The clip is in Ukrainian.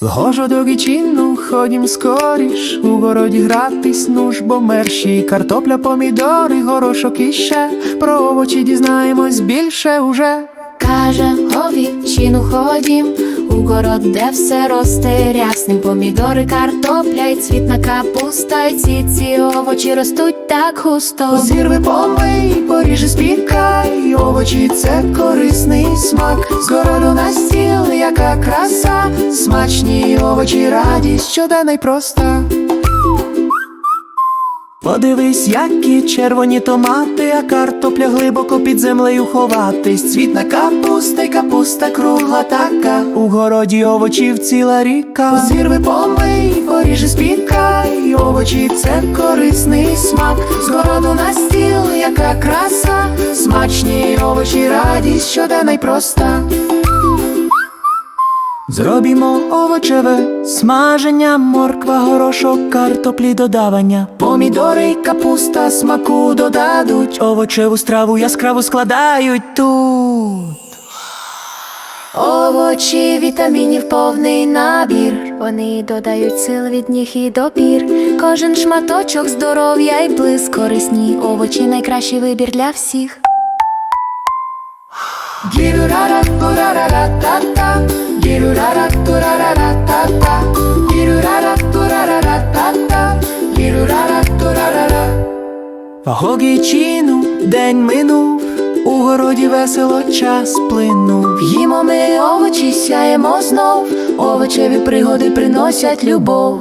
Гожо до гічину, ходім скоріш, у городі гратись, ну бо мерші, картопля, помідори, горошок і ще про овочі дізнаємось більше уже. Каже, овічину ходім, у город, де все росте рясним помідори, картопля і цвітна капуста, і ці ці овочі ростуть так густо. Зірви помий, поріжи спікай, овочі це корисний смак. З городу на стіл, яка краса, смачні овочі, радість щоденна й проста. Подивись, які червоні томати, а картопля глибоко під землею ховатись. Цвітна капуста й капуста кругла така. У городі овочів ціла ріка. Зірви помий, поріжи спікай, овочі це корисний смак. З городу на стіл, яка краса, смачні овочі, радість щоденна й проста. Зробімо овочеве смаження, морква, горошок, картоплі додавання. Помідори й капуста смаку додадуть, овочеву страву яскраву складають тут. Овочі вітамінів повний набір. Вони додають сил від ніг і до пір. Кожен шматочок здоров'я й блиск корисні. Овочі найкращий вибір для всіх. Гірурара, Гогічину день минув, у городі весело час плинув. Їмо ми овочі, сяємо знов. Овочеві пригоди приносять любов.